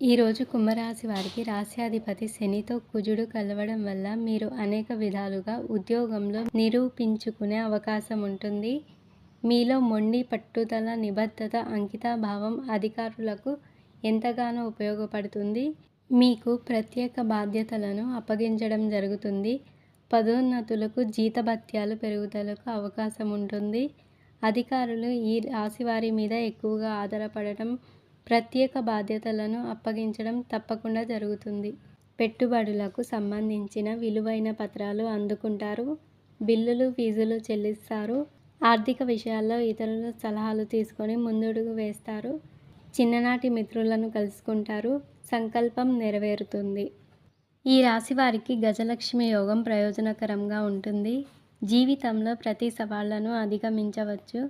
ఈరోజు కుంభరాశి వారికి రాశ్యాధిపతి శనితో కుజుడు కలవడం వల్ల మీరు అనేక విధాలుగా ఉద్యోగంలో నిరూపించుకునే అవకాశం ఉంటుంది. మీలో మొండి పట్టుదల నిబద్ధత అంకితాభావం అధికారులకు ఎంతగానో ఉపయోగపడుతుంది. మీకు ప్రత్యేక బాధ్యతలను అప్పగించడం జరుగుతుంది. పదోన్నతులకు జీతభత్యాలు పెరుగుదలకు అవకాశం ఉంటుంది. అధికారులు ఈ రాశివారి మీద ఎక్కువగా ఆధారపడటం ప్రత్యేక బాధ్యతలను అప్పగించడం తప్పకుండా జరుగుతుంది. పెట్టుబడులకు సంబంధించిన విలువైన పత్రాలు అందుకుంటారు. బిల్లులు ఫీజులు చెల్లిస్తారు. ఆర్థిక విషయాల్లో ఇతరుల సలహాలు తీసుకొని ముందడుగు వేస్తారు. చిన్ననాటి మిత్రులను కలుసుకుంటారు. సంకల్పం నెరవేరుతుంది. ఈ రాశి వారికి గజలక్ష్మి యోగం ప్రయోజనకరంగా ఉంటుంది. జీవితంలో ప్రతి సవాళ్ళను అధిగమించవచ్చు.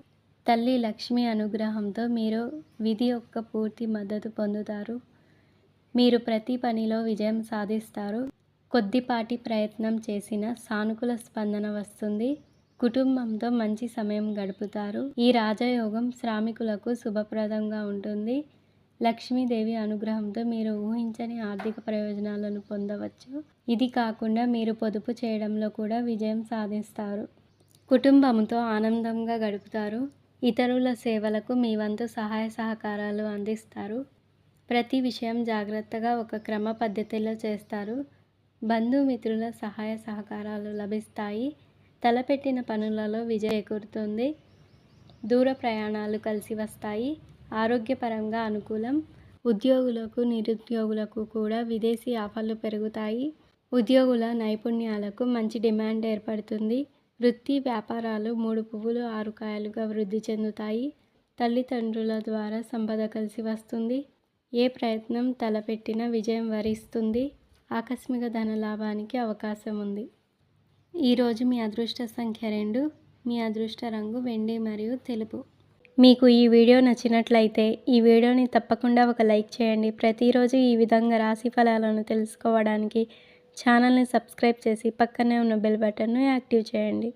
తల్లి లక్ష్మి అనుగ్రహంతో మీరు విధి యొక్క పూర్తి మద్దతు పొందుతారు. మీరు ప్రతి పనిలో విజయం సాధిస్తారు. కొద్దిపాటి ప్రయత్నం చేసిన సానుకూల స్పందన వస్తుంది. కుటుంబంతో మంచి సమయం గడుపుతారు. ఈ రాజయోగం శ్రామికులకు శుభప్రదంగా ఉంటుంది. లక్ష్మీదేవి అనుగ్రహంతో మీరు ఊహించని ఆర్థిక ప్రయోజనాలను పొందవచ్చు. ఇది కాకుండా మీరు పొదుపు చేయడంలో కూడా విజయం సాధిస్తారు. కుటుంబంతో ఆనందంగా గడుపుతారు. ఇతరుల సేవలకు మీ వంతు సహాయ సహకారాలు అందిస్తారు. ప్రతి విషయం జాగ్రత్తగా ఒక క్రమ పద్ధతిలో చేస్తారు. బంధుమిత్రుల సహాయ సహకారాలు లభిస్తాయి. తలపెట్టిన పనులలో విజయ చేకూరుతుంది దూర ప్రయాణాలు కలిసి వస్తాయి. ఆరోగ్యపరంగా అనుకూలం. ఉద్యోగులకు నిరుద్యోగులకు కూడా విదేశీ ఆఫర్లు పెరుగుతాయి. ఉద్యోగుల నైపుణ్యాలకు మంచి డిమాండ్ ఏర్పడుతుంది. వృత్తి వ్యాపారాలు మూడు పువ్వులు ఆరు కాయలుగా వృద్ధి చెందుతాయి. తల్లిదండ్రుల ద్వారా సంపద కలిసి వస్తుంది. ఏ ప్రయత్నం తలపెట్టినా విజయం వరిస్తుంది. ఆకస్మిక ధన లాభానికి అవకాశం ఉంది. ఈరోజు మీ అదృష్ట సంఖ్య రెండు. మీ అదృష్ట రంగు వెండి మరియు తెలుపు. మీకు ఈ వీడియో నచ్చినట్లయితే ఈ వీడియోని తప్పకుండా ఒక లైక్ చేయండి. ప్రతిరోజు ఈ విధంగా రాశి ఫలాలను తెలుసుకోవడానికి ఛానల్ని సబ్స్క్రైబ్ చేసి పక్కనే ఉన్న బెల్ బటన్ను యాక్టివ్ చేయండి.